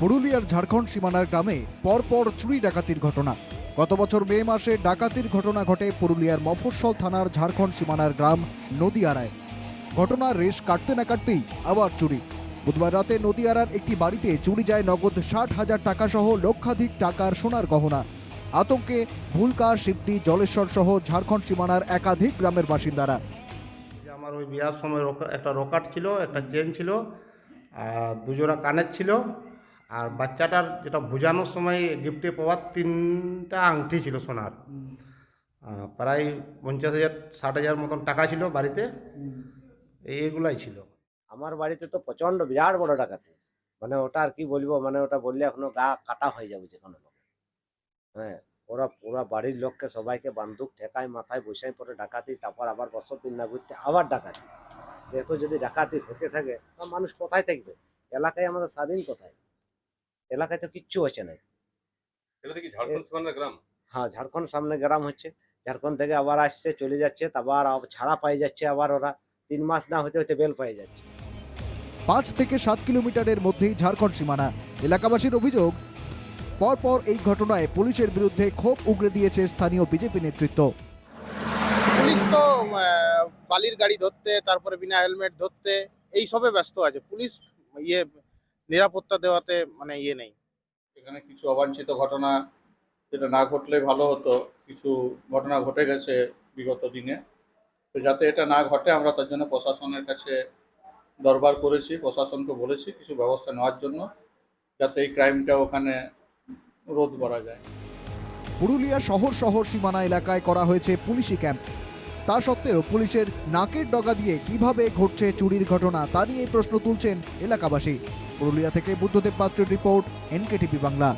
পুরুলিয়ার ঝাড়খণ্ড সীমানার গ্রামে পরপর চুরি ডাকাতির ঘটনা। গত বছর মে মাসে ডাকাতির ঘটনা ঘটে পুরুলিয়ার মফস্বল থানার ঝাড়খণ্ড সীমানার গ্রাম নদিয়ারায়। ঘটনার রেশ কাটতে না কাটতেই আবার চুরি। বুধবার রাতে নদিয়ারার একটি বাড়িতে চুরি যায় নগদ ষাট হাজার টাকা সহ লক্ষাধিক টাকার সোনার গহনা। আতঙ্কে ভুলকা শিবটি জলেশ্বর সহ ঝাড়খণ্ড সীমানার একাধিক গ্রামের বাসিন্দারা। আমার ওই বিয়ার সময় একটা রকাট ছিল, একটা চেন ছিল, আর দুজোড়া কানের ছিল আর বাচ্চাটার যেটা বোঝানোর সময় গিফটে পাওয়ার তিনটা আংটি ছিল সোনার। প্রায় পঞ্চাশ হাজার, ষাট হাজার মতন টাকা ছিল বাড়িতে। এইগুলাই ছিল। আমার বাড়িতে তো প্রচণ্ড বিরাট বড় ডাকাতি। মানে ওটা আর কি বলব মানে ওটা বললে এখনও গা কাটা হয়ে যাবে যে কোনো হ্যাঁ ওরা পুরা বাড়ির লোককে সবাইকে বান্দুক ঠেকায়, মাথায় বসে পরে ডাকাতি, তারপর আবার বছর দিন না ঘুরতে আবার ডাকাতি। যেহেতু যদি ডাকাতি হতে থাকে মানুষ কোথায় থাকবে? এলাকায় আমাদের স্বাধীন কোথায়? এলাকায় তো কিচ্ছু হচ্ছে না। হ্যাঁ ঝাড়খণ্ড সামনে গ্রাম হচ্ছে। ঝাড়খণ্ড থেকে আবার আসছে চলে যাচ্ছে তারপর আবার ছাড়া পাই যাচ্ছে আবার ওরা। তিন মাস না হতে হতে বেল পাই যাচ্ছে। পাঁচ থেকে সাত কিলোমিটারের মধ্যেই ঝাড়খণ্ড সীমানা। এলাকাবাসীর অভিযোগ পরপর এই ঘটনায় পুলিশের বিরুদ্ধে ক্ষোভ উগরে দিয়েছে স্থানীয় বিজেপি নেতৃত্ব। পুলিশ তো বালির গাড়ি ধরতে তারপরে বিনা হেলমেট ধরতে এই সবে ব্যস্ত আছে। পুলিশ ইয়ে নিরাপত্তা দেওয়াতে মানে ইয়ে নেই। এখানে কিছু অবাঞ্ছিত ঘটনা যেটা না ঘটলে ভালো হতো কিছু ঘটনা ঘটে গেছে বিগত দিনে। তো যাতে এটা না ঘটে আমরা তার জন্য প্রশাসনের কাছে দরবার করেছি প্রশাসনকে বলেছি কিছু ব্যবস্থা নেওয়ার জন্য যাতে এই ক্রাইমটা ওখানে রোধ করা যায়। পুরুলিয়া শহর শহর সীমানা এলাকায় করা হয়েছে পুলিশি ক্যাম্প। তা সত্ত্বেও পুলিশের নাকের ডগা দিয়ে কীভাবে ঘটছে চুরির ঘটনা তা নিয়ে প্রশ্ন তুলছেন এলাকাবাসী। পুরুলিয়া থেকে বুদ্ধদেব পাত্রের রিপোর্ট এনকেটিভি বাংলা।